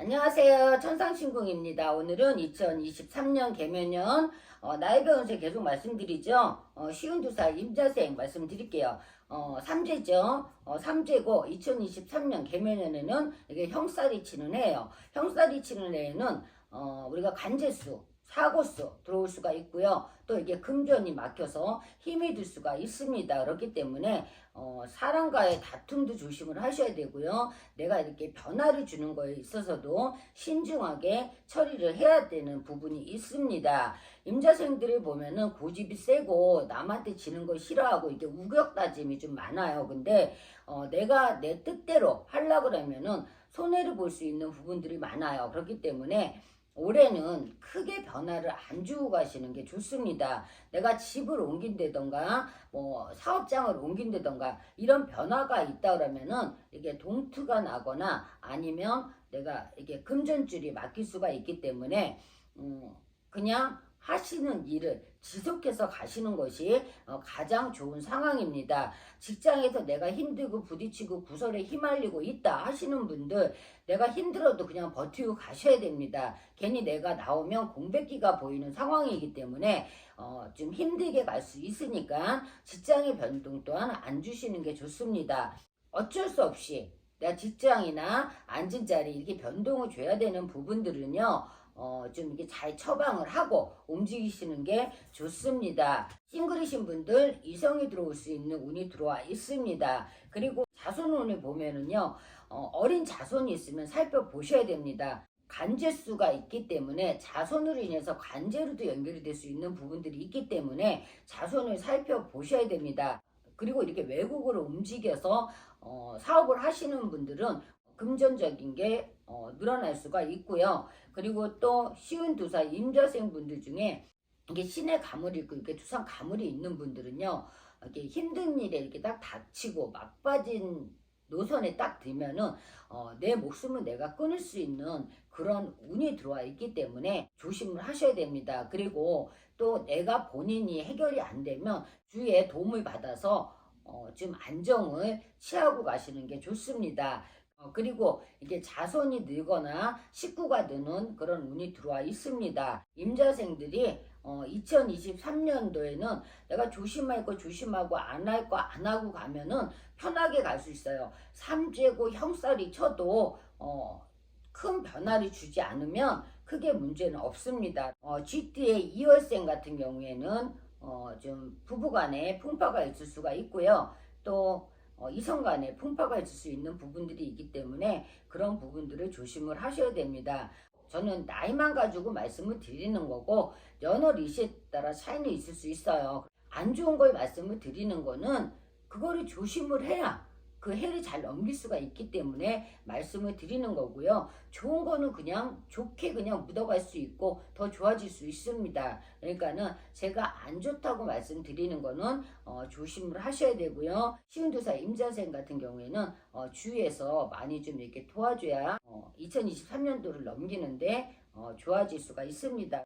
안녕하세요. 천상신궁입니다. 오늘은 2023년 개면년 어, 나이 배운세 계속 말씀드리죠. 어, 쉬운 두살 임자생 말씀드릴게요. 어, 삼재죠. 어, 삼재고 2023년 개면년에는 이게 형살이 치는 해예요. 형살이 치는 해에는 어, 우리가 간제수 사고수 들어올 수가 있고요. 또 이게 금전이 막혀서 힘이 들 수가 있습니다. 그렇기 때문에 어, 사람과의 다툼도 조심을 하셔야 되고요. 내가 이렇게 변화를 주는 거에 있어서도 신중하게 처리를 해야 되는 부분이 있습니다. 임자생들을 보면은 고집이 세고 남한테 지는 걸 싫어하고 이게 우격다짐이 좀 많아요. 근데 어, 내가 내 뜻대로 하려 그러면은 손해를 볼 수 있는 부분들이 많아요. 그렇기 때문에 올해는 크게 변화를 안 주고 가시는 게 좋습니다. 내가 집을 옮긴다던가 뭐 사업장을 옮긴다던가 이런 변화가 있다 그러면은 이게 동투가 나거나 아니면 내가 이게 금전줄이 막힐 수가 있기 때문에 음 그냥 하시는 일을 지속해서 가시는 것이 어, 가장 좋은 상황입니다. 직장에서 내가 힘들고 부딪히고 구설에 휘말리고 있다 하시는 분들 내가 힘들어도 그냥 버티고 가셔야 됩니다. 괜히 내가 나오면 공백기가 보이는 상황이기 때문에 어, 좀 힘들게 갈 수 있으니까 직장의 변동 또한 안 주시는 게 좋습니다. 어쩔 수 없이 내가 직장이나 앉은 자리 이렇게 변동을 줘야 되는 부분들은요. 어, 좀 이렇게 잘 처방을 하고 움직이시는 게 좋습니다. 싱글이신 분들 이성이 들어올 수 있는 운이 들어와 있습니다. 그리고 자손운을 보면은요, 어, 어린 자손이 있으면 살펴보셔야 됩니다. 간제수가 있기 때문에 자손으로 인해서 관제로도 연결이 될 수 있는 부분들이 있기 때문에 자손을 살펴보셔야 됩니다. 그리고 이렇게 외국으로 움직여서 어, 사업을 하시는 분들은 금전적인 게 어, 늘어날 수가 있고요. 그리고 또 쉬운 두사 임자생 분들 중에 이게 신의 가물이 있고 이렇게 두산 가물이 있는 분들은요. 이렇게 힘든 일에 이렇게 딱 닥치고 막 빠진 노선에 딱 들면은 어, 내 목숨을 내가 끊을 수 있는 그런 운이 들어와 있기 때문에 조심을 하셔야 됩니다. 그리고 또 내가 본인이 해결이 안 되면 주위에 도움을 받아서 어, 좀 안정을 취하고 가시는 게 좋습니다. 어, 그리고 이게 자손이 늘거나 식구가 느는 그런 운이 들어와 있습니다. 임자생들이 어, 2023년도에는 내가 조심할 거 조심하고 안 할 거 안 하고 가면은 편하게 갈 수 있어요. 삼재고 형살이 쳐도 어, 큰 변화를 주지 않으면 크게 문제는 없습니다. 어, GT의 2월생 같은 경우에는 어, 좀 부부간에 풍파가 있을 수가 있고요. 또 어, 이성 간에 풍파가 있을 수 있는 부분들이 있기 때문에 그런 부분들을 조심을 하셔야 됩니다. 저는 나이만 가지고 말씀을 드리는 거고 연어 리시에 따라 차이는 있을 수 있어요. 안 좋은 걸 말씀을 드리는 거는 그거를 조심을 해야 그 해를 잘 넘길 수가 있기 때문에 말씀을 드리는 거고요. 좋은 거는 그냥 좋게 그냥 묻어갈 수 있고 더 좋아질 수 있습니다. 그러니까는 제가 안 좋다고 말씀드리는 거는 어, 조심을 하셔야 되고요. 시운두사 임자생 같은 경우에는 어, 주위에서 많이 좀 이렇게 도와줘야 어, 2023년도를 넘기는데 어, 좋아질 수가 있습니다.